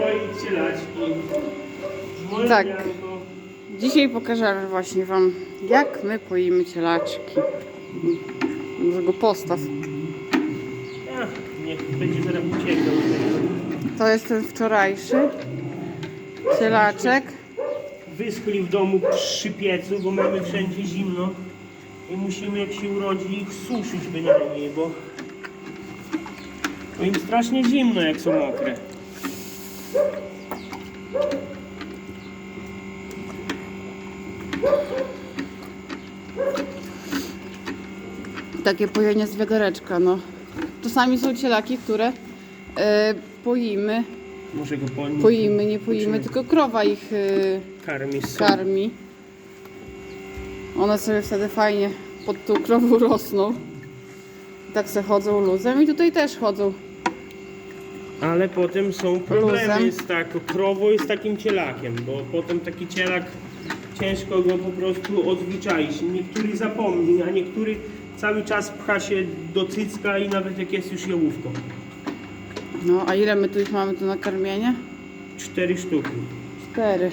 poić cielaczki. Moje Tak. Dzisiaj pokażemy właśnie Wam, jak my poimy cielaczki. Może go postaw. Ach, niech będzie zaraz uciekał. To jest ten wczorajszy cielaczek. Wyschli w domu przy piecu, bo mamy wszędzie zimno. I musimy jak się urodzi ich suszyć bynajmniej, bo bo im strasznie zimno jak są mokre. Takie pojenie z wiadereczka, no. Czasami są cielaki, które e, poimy. Muszę go. Poimy, nie poimy, tylko krowa ich e, Karmi karmi. One sobie wtedy fajnie pod tą krową rosną. Tak se chodzą luzem i tutaj też chodzą. Ale potem są problemy Luzem. z taką krową i z takim cielakiem, bo potem taki cielak ciężko go po prostu odzwyczaić. Niektóry zapomni, a niektóry cały czas pcha się do cycka i nawet jak jest już jałówką. No, a ile my tu ich mamy tu na karmienie? Cztery sztuki. Cztery.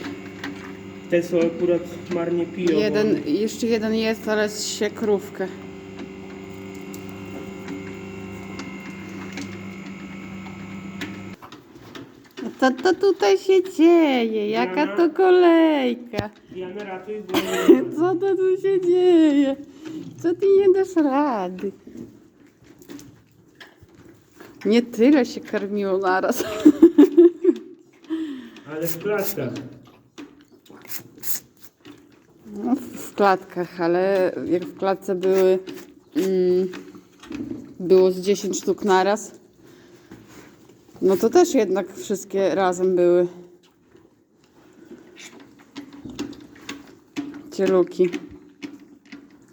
Te co akurat marnie piją. Jeden, jeszcze jeden jest, ale się krówkę. Co to tutaj się dzieje? Jaka to kolejka? Ja ratuj, Co to tu się dzieje? Co ty nie dasz rady? Nie tyle się karmiło naraz. ale w klatkach. No, w- w klatkach, ale jak w klatce były mm, było z 10 sztuk naraz, no to też jednak wszystkie razem były cieluki.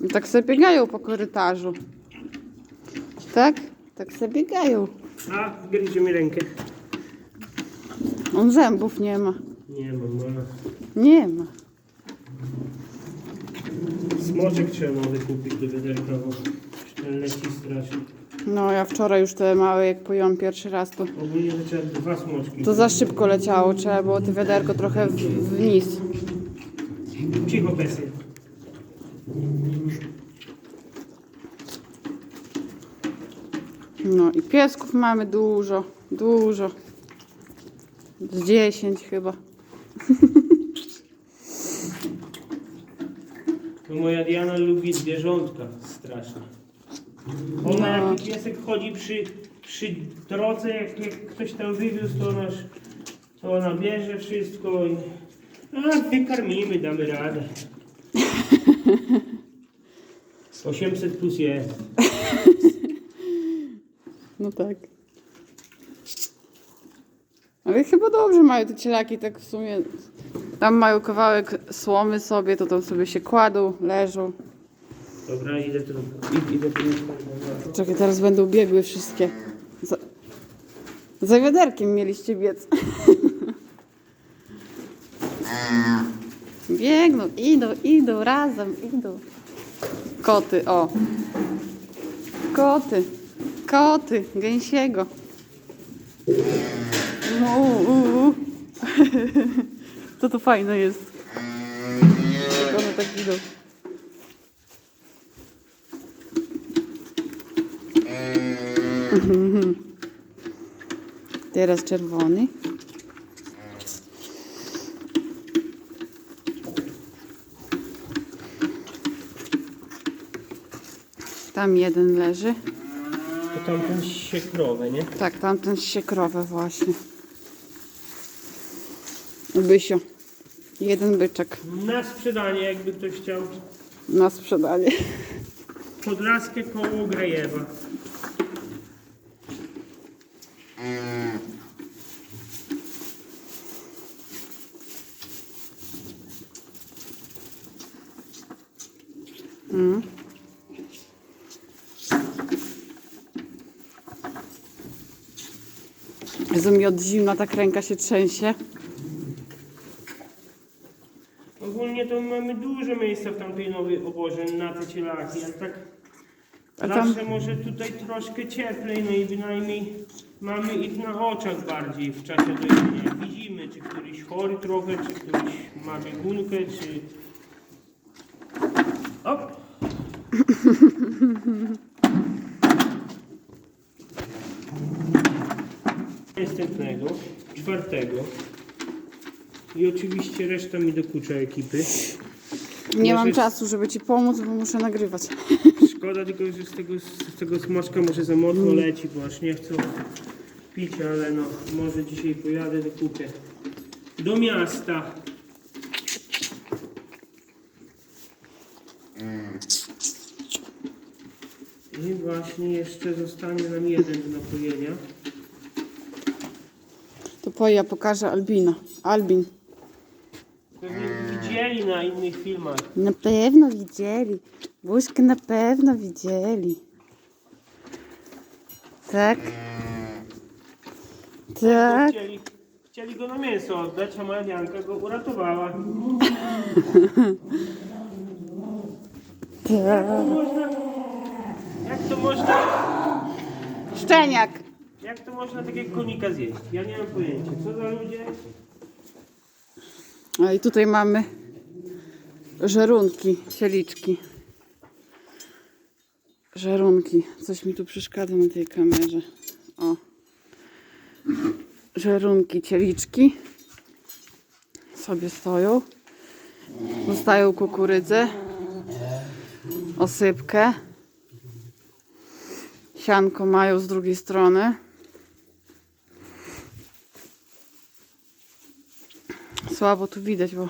I tak sobie biegają po korytarzu. Tak? Tak sobie biegają. A, gryzie mi rękę. On zębów nie ma. Nie mam, no. Nie ma. Smoczek trzeba nowy kupić do wiaderka, bo leci strasznie. No ja wczoraj już te małe, jak pojąłem pierwszy raz, to Ogólnie to trzeba dwa smoczki. To za szybko leciało, trzeba było to wiaderko trochę w, wniz. Cicho, Bessie. No i piesków mamy dużo, dużo. Z 10 chyba. No moja Diana lubi zwierzątka strasznie. Ona No. jak piesek chodzi przy, przy drodze, jak, jak ktoś tam wywiózł, to ona, to ona bierze wszystko i a wykarmimy, damy radę. 800 plus jest. No tak. Ale chyba dobrze mają te cielaki, tak w sumie. Tam mają kawałek słomy sobie, to tam sobie się kładą, leżą. Dobra, idę tu. id- Idę tu. Czekaj, teraz będą biegły wszystkie. Za, za wiaderkiem mieliście biec. Biegną, idą, idą, razem, idą. Koty, o. Koty, koty, gęsiego. No, u, u, u. To to fajne jest. One tak idą. Teraz czerwony. Tam jeden leży. To tamten się krowę, nie? Tak, tamten się krowę właśnie. Bysio. Jeden byczek Na sprzedanie, jakby ktoś chciał. na sprzedanie. Podlaskie koło Grajewa. Jezu, mi od zimna tak ręka się trzęsie. Ogólnie to mamy dużo miejsca w tamtej nowej obozie na te cielaki. Jak tak A tam- zawsze może tutaj troszkę cieplej, no i bynajmniej mamy ich na oczach bardziej w czasie dojenia. Widzimy, czy któryś chory trochę, czy któryś ma biegunkę, czy... Op! Następnego, czwartego. I oczywiście reszta mi dokucza ekipy. Nie mam Może- czasu, żeby ci pomóc, bo muszę nagrywać. Szkoda tylko, że z tego, z tego smoczka może za mocno leci, bo aż nie chcę pić, ale no, może dzisiaj pojadę do kupy. Do miasta. I właśnie jeszcze zostanie nam jeden do napojenia. To po ja pokażę Albina. Albin. Pewnie widzieli na innych filmach. Na pewno widzieli. Buźkę na pewno widzieli. Tak? Tak. Chcieli, chcieli go na mięso oddać, a moja Janka go uratowała. Jak to Tak. można... Jak to można... Szczeniak. Jak to można takiego konika zjeść? Ja nie mam pojęcia. Co za ludzie? A i tutaj mamy żerunki, cieliczki. Żerunki. Coś mi tu przeszkadza na tej kamerze. O. Żerunki, cieliczki. Sobie stoją. Dostają kukurydzę. Osypkę. Sianko mają z drugiej strony. Słabo tu widać, bo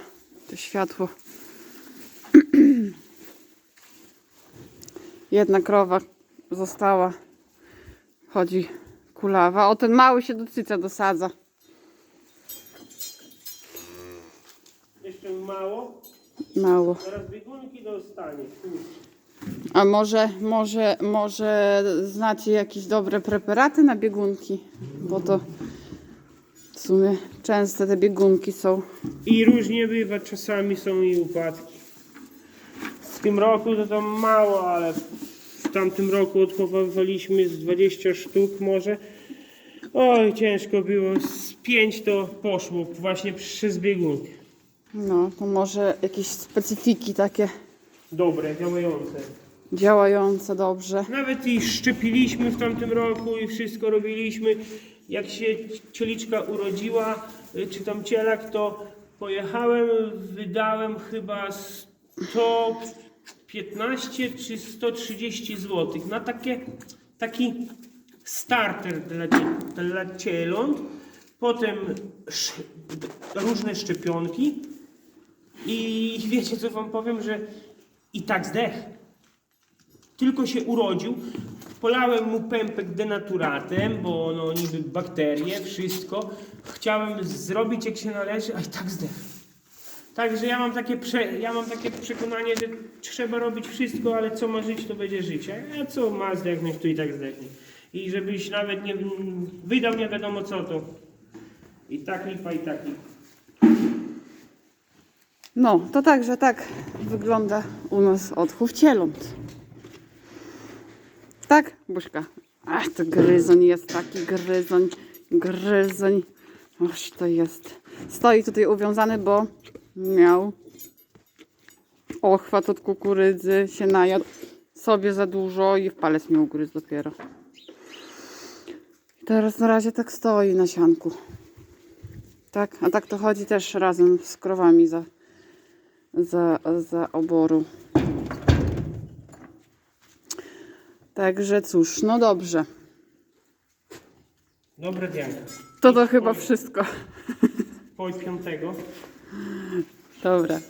to światło. Jedna krowa została. Chodzi kulawa. O, ten mały się do cyca dosadza. Jeszcze mało. Mało. Zaraz biegunki dostanie. A może, może, może znacie jakieś dobre preparaty na biegunki? Bo to sumie częste te biegunki są. I różnie bywa. Czasami są i upadki. W tym roku to tam mało, ale w tamtym roku odchowywaliśmy z 20 sztuk może. Oj, ciężko było. Z 5 to poszło właśnie przez biegunkę. No, to może jakieś specyfiki takie Dobre, działające. działające dobrze. Nawet i szczepiliśmy w tamtym roku i wszystko robiliśmy. Jak się cieliczka urodziła, y, czy tam cielak, to pojechałem, wydałem chyba 115 czy 130 zł na takie, taki starter dla, dla cieląt, potem sz, różne szczepionki i wiecie co wam powiem, że i tak zdech. Tylko się urodził, polałem mu pępek denaturatem, bo no niby bakterie, wszystko. Chciałem zrobić jak się należy, a i tak zdechł. Także ja mam takie, prze, ja mam takie przekonanie, że trzeba robić wszystko, ale co ma żyć, to będzie życie. A co ma zdechnąć, to i tak zdechnie. I żebyś nawet nie wydał nie wiadomo co to. I tak lipa, i tak lipa. No, to także tak wygląda u nas odchów cieląt. Tak, Buźka? Ach, to gryzoń jest taki, gryzoń, gryzoń. Oż to jest. Stoi tutaj uwiązany, bo miał ochwat od kukurydzy, się najadł sobie za dużo i w palec mi ugryzł dopiero. Teraz na razie tak stoi na sianku. Tak, a tak to chodzi też razem z krowami za, za, za oboru. Także cóż, no dobrze. Dobra Dianka. To to chyba wszystko. Po piątego. Dobra.